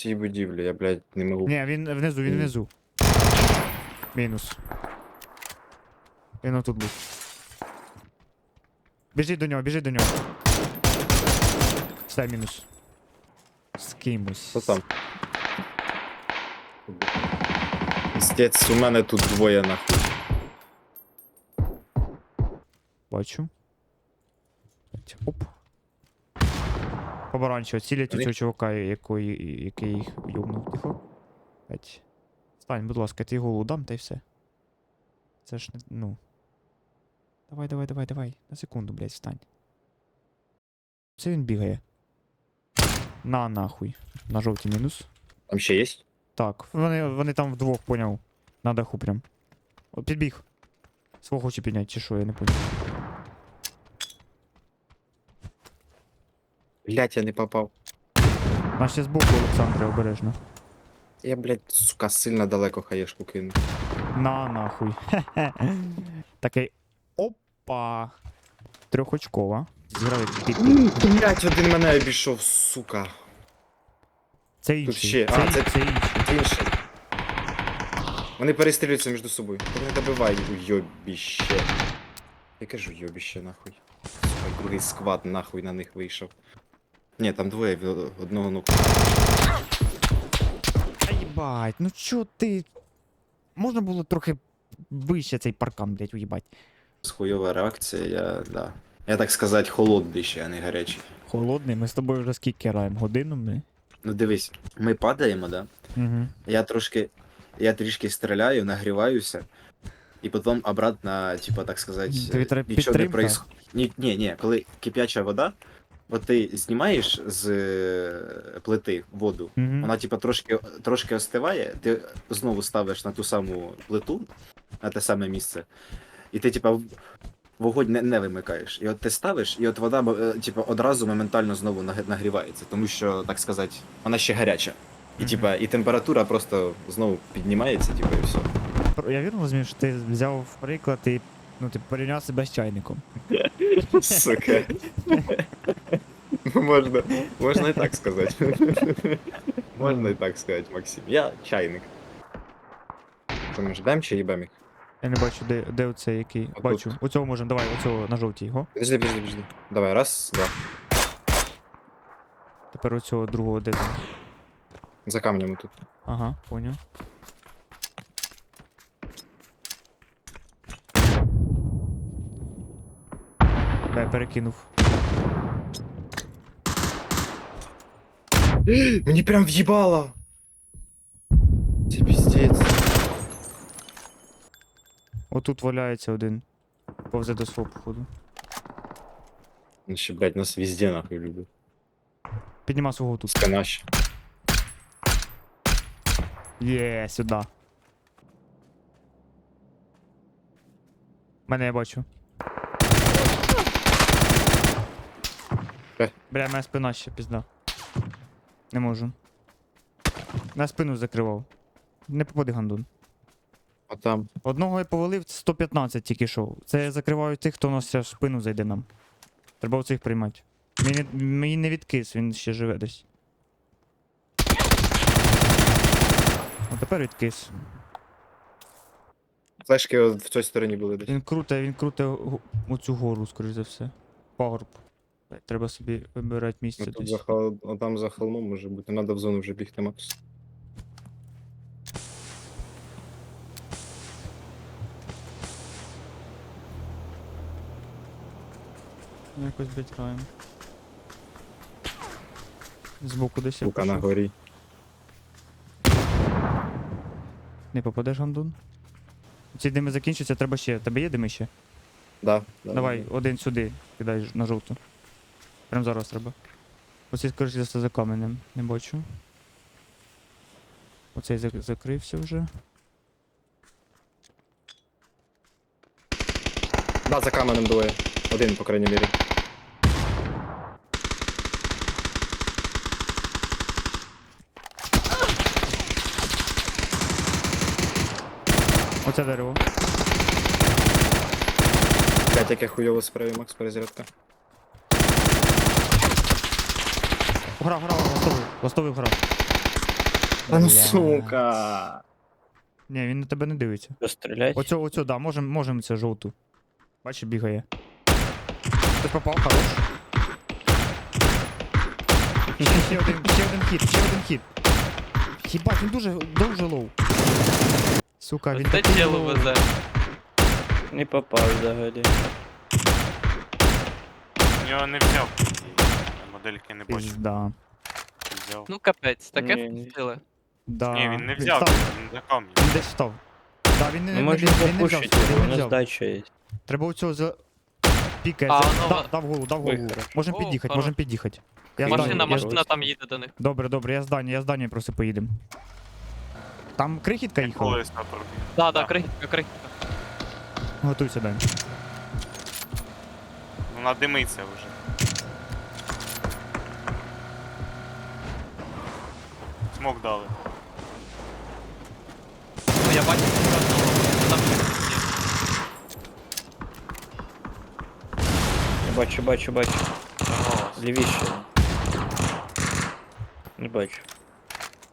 цій будівлі, я, блядь, не можу. Ні, він внизу, він Ні. внизу. Мінус. Він отут був. Біжіть до нього, біжіть до нього. Стай мінус. З кимось. Хто там? Пиздець, у мене тут двоє нахуй. Бачу. Побаранчиво, цілять у цього чувака, який, який їх юбнув. Тихо. П'ять. Стань, будь ласка, ти голову дам, та й все. Це ж не. ну. Давай, давай, давай, давай. На секунду, блядь, встань. Це він бігає. На нахуй. На жовтій мінус. Там ще є? Так, вони, вони там вдвох поняв. На даху прям. О, підбіг. Свого хоче підняти, чи що, я не поняв. Блядь, я не попав. Наш ще збоку, Олександре, обережно. Я, блядь, сука, сильно далеко хаєшку кину. На нахуй. Такий. Опа. Трьохочкова. Зіграли під. Блядь, один мене обійшов, сука. Це інший. ще- а, це- це інший. Інший. Вони перестрілюються між собою. Так не добивай, уйобіще. Я кажу, йобіще, нахуй. Сука, другий сквад нахуй на них вийшов. Ні, там двоє одного ну. Та їбать, ну чо ти. Можна було трохи вище цей паркан, блядь, уїбать. Хуйова реакція, я, да. Я так сказати, холодний ще, а не гарячий. Холодний, ми з тобою вже скільки граємо? Годину ми? Ну дивись, ми падаємо, да? Угу. Я трошки. Я трішки стріляю, нагріваюся. І потім обратно, типа, так сказати, нічого не происходит. Ні, ні, ні, коли кип'яча вода, от ти знімаєш з е, плити воду, Угу. вона типа трошки, трошки остиває, ти знову ставиш на ту саму плиту, на те саме місце, і ти, типа, в- вогонь не, не вимикаєш. І от ти ставиш, і от вода е, типа, одразу моментально знову наг- нагрівається, тому що, так сказати, вона ще гаряча. І, Мгм. типа, і температура просто знову піднімається, типа, і все. Я вірно розумію, що ти взяв приклад і ну, ти порівняв себе з чайником. Сука. Можна, можна і так сказати. Можна і так сказати, Максим. Я чайник. Що ми ждем чи їбем їх? Я не бачу, де, де оцей який. Отут. Бачу. Оцього можемо, давай, оцього на жовтій. Го. Подожди, подожди, подожди. Давай, раз, два. Тепер оцього другого де там. За камнем тут. Ага, поняв. Дай перекинув. Мені прям в'їбало! Це піздець. Отут валяється один. Повзе до свого походу. Ну ще, блядь, нас везде нахуй любить. Підніма свого тут. Ще. Є, сюди. Мене я бачу. Е. Бля, моя спина ще пізда. Не можу. На спину закривав. Не попади гандун. А там. Одного я повалив 115 тільки що. Це я закриваю тих, хто у нас в спину зайде нам. Треба оцих приймати. Мені, мені не відкис, він ще живе десь. А тепер відкис. Флешки от в цій стороні були десь. Він круте, він круте го- оцю гору, скоріш за все. Пагорб. Треба собі вибирати місце Ну, тут десь. за хол... а там за холмом може бути. Надо в зону вже бігти, Макс. Ну, Якось блядь, граємо. Збоку десь я Сука на пішов. горі. Не попадеш гандун? Ці дими закінчаться, треба ще. Тебе є дими ще? Да, да, Давай, один сюди, кидай ж на жовту. Прям зараз треба. Оцей, скоріше за все, за каменем. Не бачу. Оцей закрився вже. Да, за каменем двоє. Один, по крайній мірі. Оце дерево. Блять, яке хуйово справи, Макс, перезарядка. Грав, грав, ластовий, ластовий грав. Та ну сука. Ні, він на тебе не дивиться. Що стрілять? Оцю, оцю, да, можем, можем це жовту. Бачиш, бігає. Хтось попав, хорош. Ще, ще один, ще один хід, ще один хід. Хібать, він дуже, дуже лоу. Сука, він Це такий тіло лоу. везе. Не попав взагалі. Я не взяв. Модельки не бачу. Пізда. Взяв. Ну капець, таке Ні, ні. впустили. Да. Ні, він не взяв, Став, він за камінь. він десь став. Да, він не, Ну не, можна він, він не взяв, запушити, він не у нас взяв. дача є. Треба у цього за... Пікає, А, за... ну, дав, дав голову, дав голову. Вихор. Можем О, під'їхати, хорош. можем під'їхати. Я Машина, Машина, здання, я... машина там їде до них. Добре, добре, я здання, я здання просто поїдемо. Там крихітка їхала? Колеса пробіг. Да, да, Да. крихітка, крихітка. Готуйся, Дань. Вона димиться вже. Смок дали. Ну я бачу, що там крихітки. Я Бачу, бачу, бачу. Лівіше. Не бачу.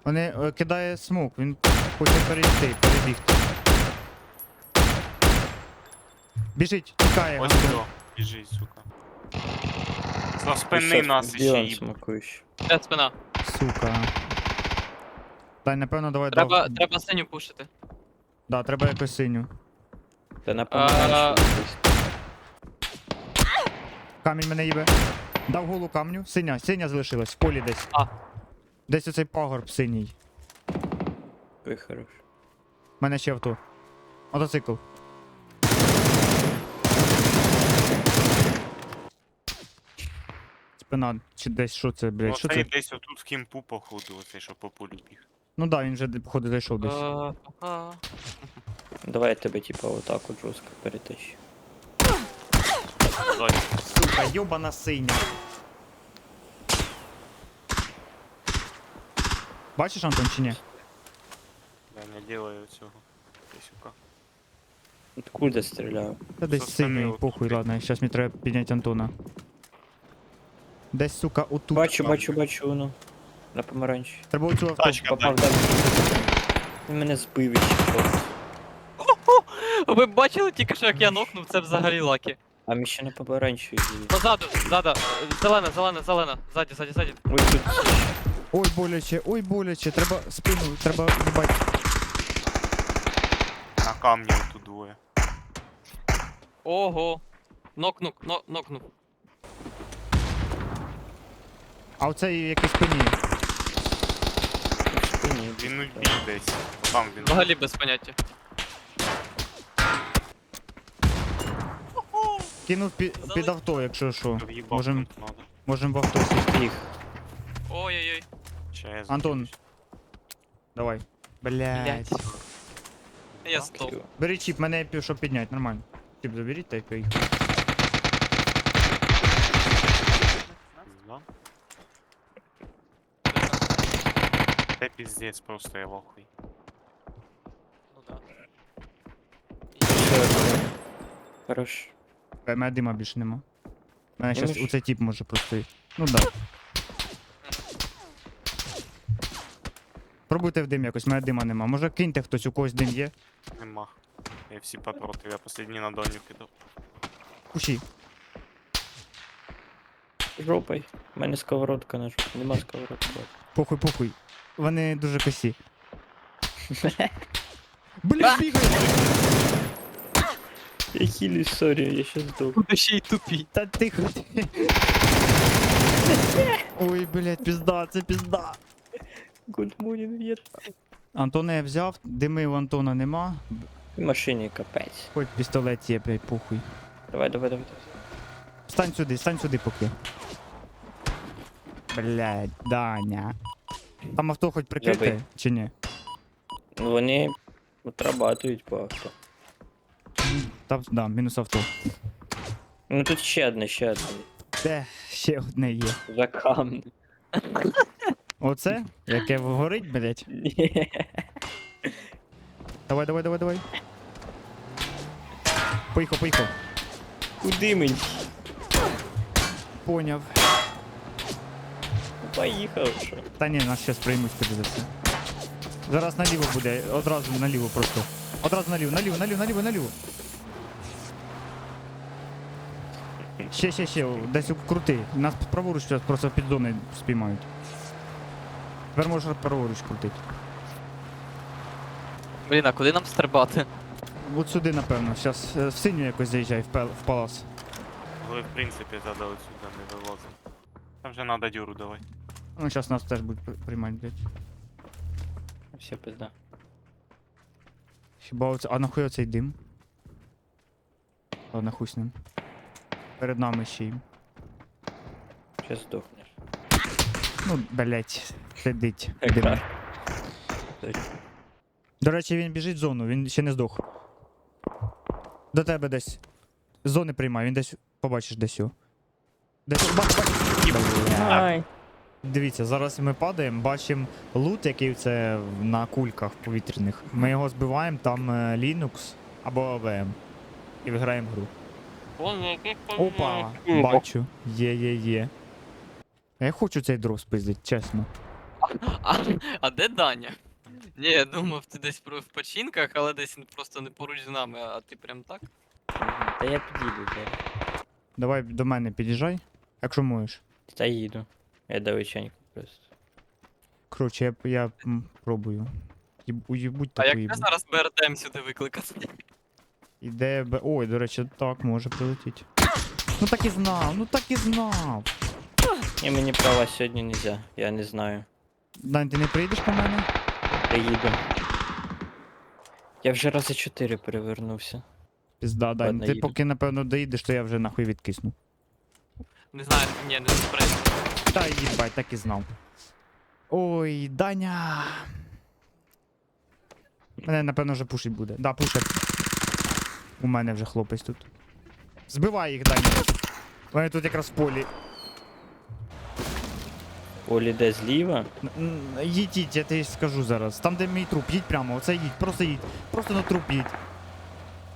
Вони е, кидає смок, він хоче перейти, перебігти. Біжить, тікає. Ось Антон. хто. Біжить, сука. За спини нас ще Білан їб. смакуєш. Де спина? Сука. Дай, напевно, давай Треба, дав- треба синю пушити. Да, треба якось синю. Та на А, помаранчевий. Камінь мене їбе. Дав голу камню. Синя, синя залишилась, в полі десь. А. Десь оцей пагорб синій. Ой, хорош. У мене ще авто. Мотоцикл. Спина, чи десь що це, блядь, що Оцей це? десь отут в кімпу, походу, оцей, що по полю біг. Ну да, він вже походу зайшов десь. Е, ага. Давай я тебе типа отак от жорстко перетащу. Ззаді. Сука, йобана синя. Бачиш, Антон, чи ні? Я не делаю цього. Пісюка. Откуда стріляю? Та десь Со синій, отут похуй, ладно, зараз мені треба підняти Антона. Десь, сука, отут. Бачу, бачу, бачу, ну. На помаранчі. Треба оцю авто. Тачка, Попав далі. Він мене збив і чіпав. Ви бачили тільки що як я нокнув, це взагалі лакі. А ми ще на помаранчі їздили. Позаду, ззаду, зелена, зелена, зелена, ззаді, ззаді, ззаді. Ой, тут Ой, боляче, ой, боляче, треба спину, треба їбать. На камні тут двоє. Ого. Нокнув, но, нокнув. А оцей якийсь спині. В спині. Він убіг десь. Там він. Взагалі без поняття. Кинув під, під авто, якщо що. В'їбав Можем, тут надо. можем в авто сісти. Їх. Ой-ой-ой. Ще я Антон. Давай. Блять. Блядь. Я стоп. Бери чіп, мене пі- щоб підняти, нормально. Чіп заберіть та й поїхали. Да? Це піздець, просто я вахуй. Ну да. Хорош. Е, Мене дима більше нема. Мене Ну, щас ми ж- оцей може просто. Ну да. Пробуйте в дим якось, мене дима нема. Може киньте хтось, у когось дим є. Нема. Я всі попротив, я последній на доню кидав. Кущі. Жопой. У мене сковородка на жопу. Нема сковородки. Похуй, похуй. Вони дуже косі. Блін, бігає! Я хилюсь, сорі, я ще здох. Куди ще й тупі. Та тихо. Ой, блядь, пізда, це пізда. Гудмунін в'єт. Антона я взяв, дими у Антона нема. В машині капець. Хоч пістолет є, блядь, похуй. Давай, давай, давай. Стань сюди, стань сюди поки. Блядь, Даня. Там авто хоч прикрите, чи ні? Вони отрабатують по авто. Там, да, мінус авто. Ну тут ще одне, ще одне. Де ще одне є. За камни. Оце? Яке горить, блядь. Ні. Давай, давай, давай, давай. Поїхав, поїхав. Куди мені? Поняв. Поїхав, що? Та ні, нас зараз приймуть, скоріше за все. Зараз наліво буде, одразу наліво просто. Одразу наліво, наліво, наліво, наліво, наліво. Ще, ще, ще, десь крути. Нас праворуч зараз просто під зоною спіймають. Тепер можеш праворуч крутити. Блін, а куди нам стрибати? От сюди, напевно. Зараз в синю якось заїжджай, в, пел- в палас. Ви, в принципі, тоді отсюда не вивозимо. Там вже надо дюру давай. Ну, зараз нас теж будуть при- приймати, блядь. Все пизда. Хіба оце. А нахуй оцей дим? Ладно, хуй з ним. Перед нами ще й. Сейчас здохнеш. Ну, блять, сидить. Дим. До речі, він біжить в зону, він ще не здох. До тебе десь. З Зони приймай, він десь побачиш десь його. Десь. Бач, бач. Ай. Дивіться, зараз ми падаємо, бачимо лут, який це на кульках повітряних. Ми його збиваємо, там е, Linux або AVM. І виграємо гру. Опа! Бачу. Є, є, є. Я хочу цей дров спиздить, чесно. А, а де Даня? Ні, я думав, ти десь в починках, але десь просто не поруч з нами, а ти прям так? Та я під'їду зараз. Давай до мене під'їжджай, якщо можеш. Та їду. Я далеченько просто. Коротше, я, я м, пробую. Їб- Уїбуть А таку як їбу. ти зараз БРДМ сюди викликати? Іде Б. Ой, до речі, так, може прилетіти. Ну так і знав, ну так і знав. Ні, мені права сьогодні нельзя, я не знаю. Дань, ти не прийдеш по мене? Приїду. Я вже рази чотири перевернувся. Пізда, Дань. Ладно, ти їду. поки напевно доїдеш, то я вже нахуй відкисну. Не знаю, ні, не сприйняв. Та їбать, так і знав. Ой, Даня. Мене, напевно, вже пушить буде. Да, пушить. У мене вже хлопець тут. Збивай їх, Даня. Вони тут якраз в полі. Олі де зліва. Їдь, їдь, я тобі скажу зараз. Там, де мій труп, їдь прямо, оце їдь, просто їдь. Просто на труп їдь.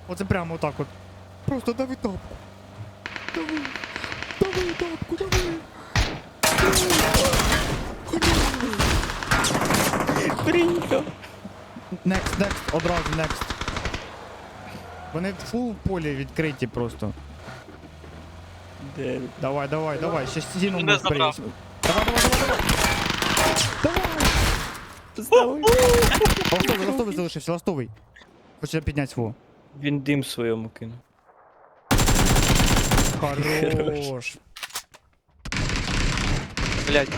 Оце прямо отак от. Просто дави тапку. Дави. Дави тапку, дави. Приїхав. Next, next, одразу next. Вони фул полі відкриті просто. Де? Давай, давай, давай, ще стіну Мене можеш забрав. Давай, давай, давай, давай. Здавай. Ластовий, ластовий залишився, ластовий. Хоче підняти свого. Він дим своєму кинув. Хорош. Блять,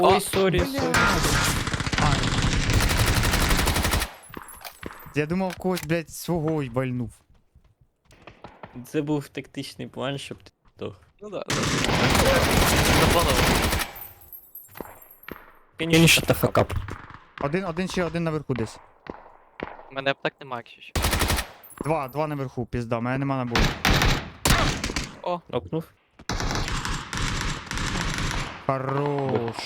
Ой, сорі, Блядь. сорі. Я думав, когось, блядь, свого й вальнув. Це був тактичний план, щоб ти здох. ну да. да. Shut the fuck up? Один, один ще один наверху десь. У мене аптек нема, якщо що. Два, два наверху, пізда, мене нема набою. Нокнув? Хорош.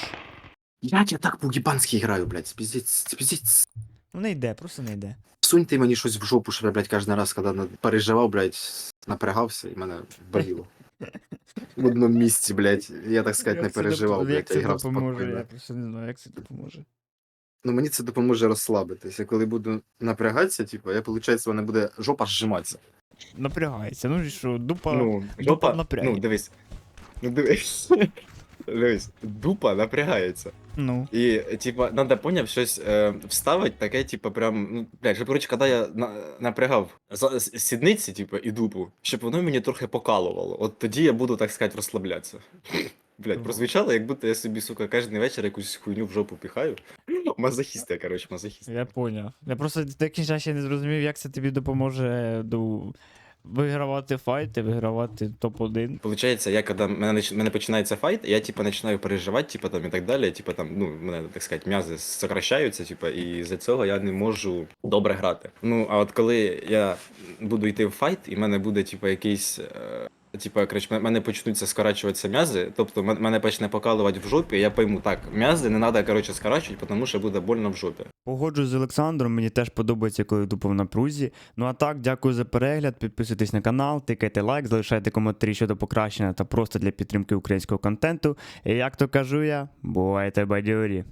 Блять, я так по-єбанськи граю, блядь, спіздіть, спіздіть. Ну не йде, просто не йде. Суньте мені щось в жопу, щоб я, блядь, кожен раз, коли переживав, блядь, напрягався і мене боліло. В одному місці, блядь, я так сказати, не переживав, блядь, а грав спокійно. просто не знаю, як це допоможе. Ну мені це допоможе розслабитися. Коли буду напрягатися, типу, я, виходить, мене буде жопа зжиматися. Напрягається, ну і що, дупа. Ну, дупа жопа, напряг. ну, дивись. Ну, дивись. Дивись, дупа напрягається. Ну. І, типа, надо поняв щось е, вставити, таке, типа, прям, ну, блядь, щоб, коротше, коли я на, напрягав за, с- сідниці, типа, і дупу, щоб воно мені трохи покалувало. От тоді я буду, так сказати, розслаблятися. Блядь, прозвучало, як будто я собі, сука, кожен вечір якусь хуйню в жопу піхаю. Мазохіст я, коротше, мазохіст. Я поняв. Я просто до кінця ще не зрозумів, як це тобі допоможе ну, вигравати файти, вигравати топ-1. Получається, я коли мене, нач- мене починається файт, я типа починаю переживати, типа там і так далі. Типа там, ну, мене, так сказати, м'язи сокращаються, типа, і за цього я не можу добре грати. Ну, а от коли я буду йти в файт, і в мене буде, типа, якийсь. Е... Типа, коротше, мене почнуться скорачуватися м'язи, тобто мене почне покалувати в жопі, я пойму, так, м'язи не треба, коротше, скорачувати, тому що буде больно в жопі. Погоджуюсь з Олександром, мені теж подобається, коли тупо в напрузі. Ну а так, дякую за перегляд, підписуйтесь на канал, тикайте лайк, залишайте коментарі щодо покращення та просто для підтримки українського контенту. І як то кажу я, бувайте бадьорі.